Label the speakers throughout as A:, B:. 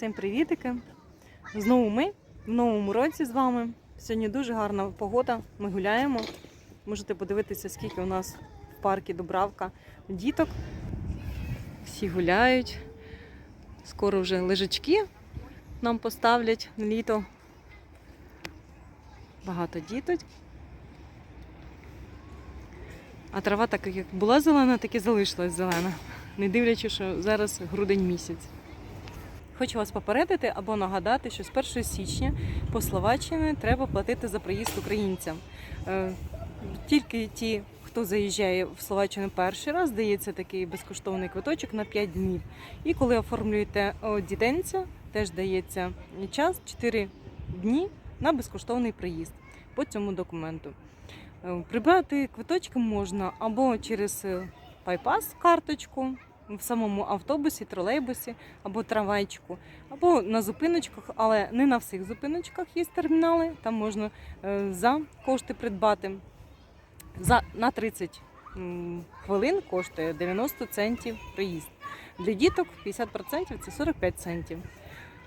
A: Всім привітики! Знову ми в новому році з вами. Сьогодні дуже гарна погода. Ми гуляємо. Можете подивитися, скільки у нас в парку Дубравка діток. Всі гуляють. Скоро вже лежачки нам поставлять на літо. Багато діток. А трава так як була зелена, так і залишилась зелена. Не дивлячись, що зараз грудень місяць. Хочу вас попередити або нагадати, що з 1 січня по Словаччині треба платити за проїзд українцям. Е, Тільки ті, хто заїжджає в Словаччину перший раз, дається такий безкоштовний квиточок на 5 днів. І коли оформлюєте дітенця, теж дається час 4 дні на безкоштовний проїзд по цьому документу. Е, Прибрати квиточки можна або через е, пайпас карточку в самому автобусі, тролейбусі або трамвайчику, або на зупиночках, але не на всіх зупиночках є термінали. Там можна е, за кошти придбати. За, на 30 хвилин коштує 90 центів проїзд. Для діток 50% це 45 центів.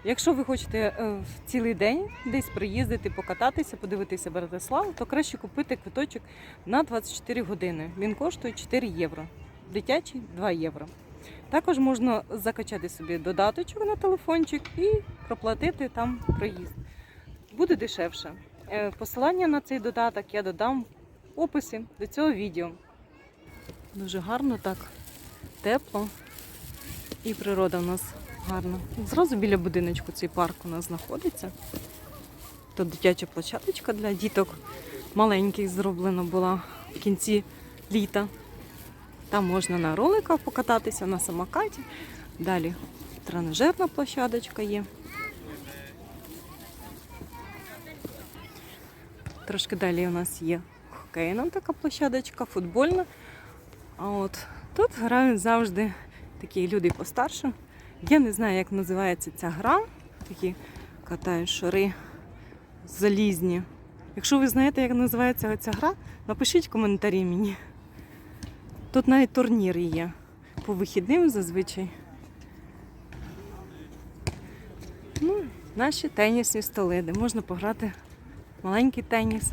A: Якщо ви хочете е, в цілий день десь приїздити, покататися, подивитися Братиславу, то краще купити квиточок на 24 години. Він коштує 4 євро. Дитячий 2 євро. Також можна закачати собі додаточок на телефончик і проплатити там проїзд. Буде дешевше. Е, Посилання на цей додаток я додам в описі до цього відео. Дуже гарно так, тепло і природа в нас гарна. Зразу біля будиночку цей парк у нас знаходиться. Тут дитяча площадочка для діток маленьких зроблена була в кінці літа. Там можна на роликах покататися, на самокаті. Далі тренажерна площадочка є. Трошки далі у нас є хокейна така площадочка, футбольна. А от тут грають завжди такі люди постарше. Я не знаю, як називається ця гра. Такі катають шари залізні. Якщо ви знаєте, як називається ця гра, напишіть коментарі мені. Тут навіть турніри є по вихідним зазвичай. Ну, наші тенісні столи, де можна пограти маленький теніс.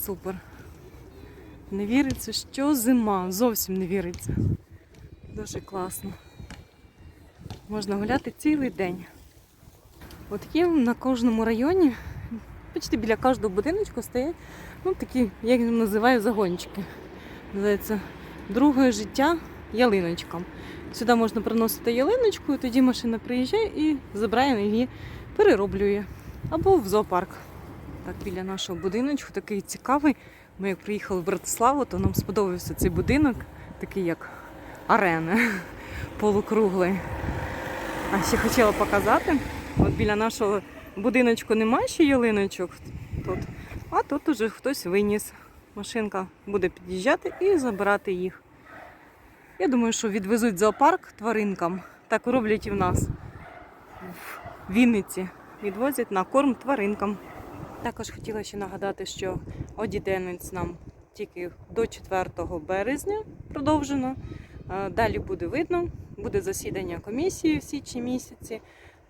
A: Супер. Не віриться, що зима. Зовсім не віриться. Дуже класно. Можна гуляти цілий день. От є на кожному районі, почти біля кожного будиночку стоять ну, такі, я їх називаю загончики. Називається друге життя ялиночкам. Сюди можна приносити ялиночку, і тоді машина приїжджає і забирає її, перероблює. Або в зоопарк. Так, біля нашого будиночку такий цікавий. Ми як приїхали в Братиславу, то нам сподобався цей будинок, такий як арена полукруглий. А ще хотіла показати. От біля нашого будиночку немає ще ялиночок тут. А тут уже хтось виніс. Машинка буде під'їжджати і забирати їх. Я думаю, що відвезуть зоопарк тваринкам. Так роблять і в нас в Вінниці. Відвозять на корм тваринкам. Також хотіла ще нагадати, що одіденець нам тільки до 4 березня продовжено. Е, Далі буде видно, буде засідання комісії в січні місяці.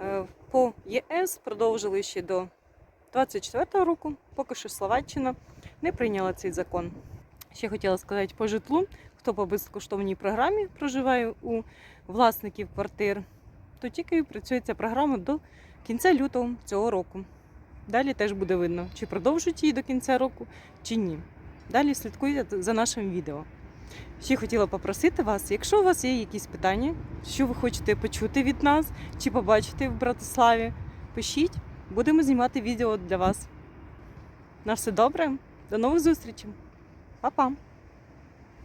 A: Е, По ЄС продовжили ще до 24 року, поки що Словаччина не прийняла цей закон. Ще хотіла сказати по житлу, хто по безкоштовній програмі проживає у власників квартир, то тільки працює ця програма до кінця лютого цього року. Далі теж буде видно, чи продовжують її до кінця року, чи ні. Далі слідкуйте за нашим відео. Ще хотіла попросити вас, якщо у вас є якісь питання, що ви хочете почути від нас чи побачити в Братиславі, пишіть, будемо знімати відео для вас. На все добре, до нових зустрічей. Па-па!